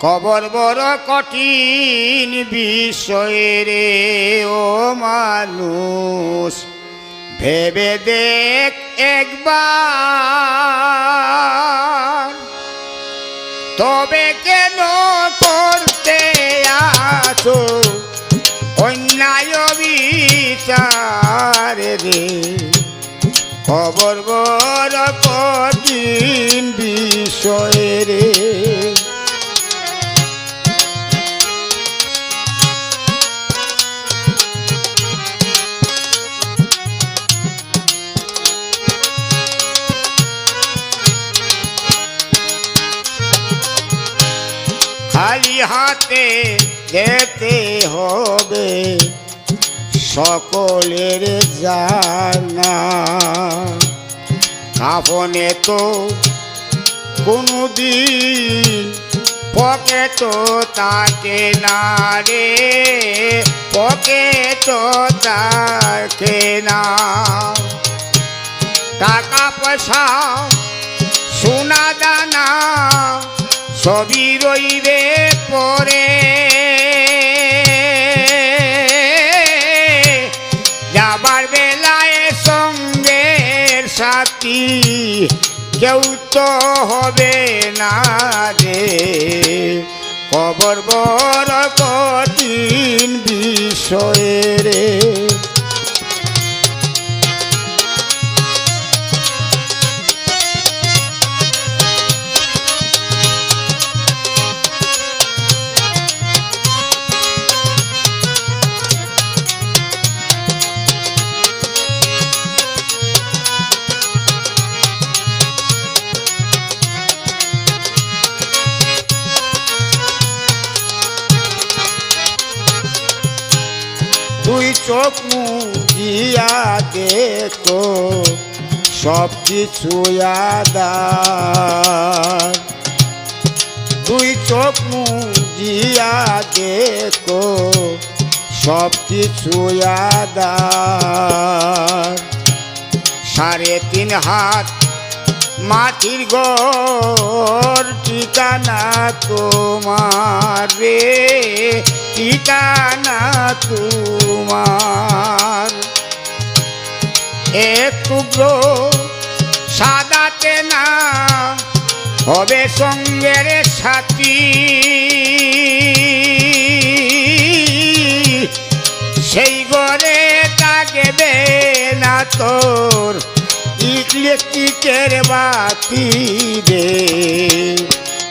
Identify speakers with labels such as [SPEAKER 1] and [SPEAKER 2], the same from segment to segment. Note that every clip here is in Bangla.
[SPEAKER 1] কবর বড় কঠিন বিষয় রে, ও মানুষ। ভেবে দেখ একবার। তবে কেন করতে আছো অন্যায় বিচার রে? খবর বড় কঠিন বিষয় রে। হাতে যেতে হবে সকলের জানা। কাফনে তো কোনোদিন পকে তো তাকে না রে পকে তো তাকে না। টাকা পয়সা, সোনা দানা সবই রইবে পরে, যাবার বেলায় সঙ্গের সাথী কেউ তো হবে না রে কবর বড় কঠিন বিষয় চোখ মুজিয়া দেখো সব কিছু তুই চোখ মুজিয়া দেখো সব কিছু সাড়ে তিন হাত মাটির ঘর, ঠিকানা তোমার রে। ঠিকানা তোমার। এক টুকরো সাদাতে না হবে সঙ্গের সাথী। সেই ঘরে থাকবে না তোর ইলেকট্রিকের বাতি।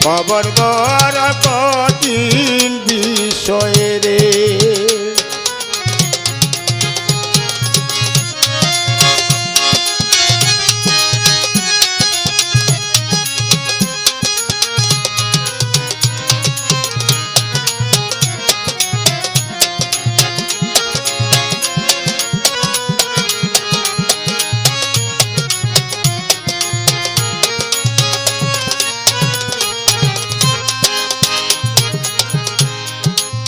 [SPEAKER 1] খবর গর কঠিন বিষয় রে।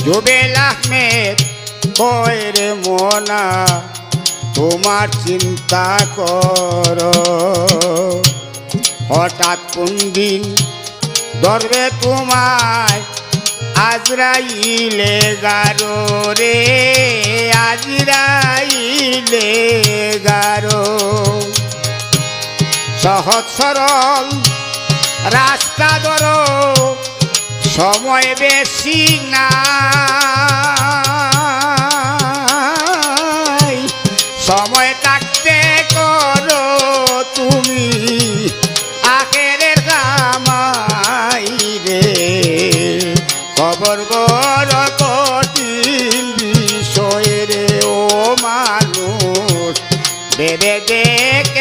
[SPEAKER 1] জুবেল আহমেদ কয়ের মোনা, তোমার চিন্তা কর। হঠাৎ কোন দিন ধরবে তোমায়, আজরাইলে গারো রে, আজরাইলে গারো। সহজ সরল রাস্তা ধরো সময় বেশি না সময় থাকতে করো তুমি আখেরের কামাই রে। খবর বড় কঠিন বিষয় রে ও মানুষ। ভেবে দেখ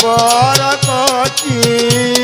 [SPEAKER 1] খবর কচি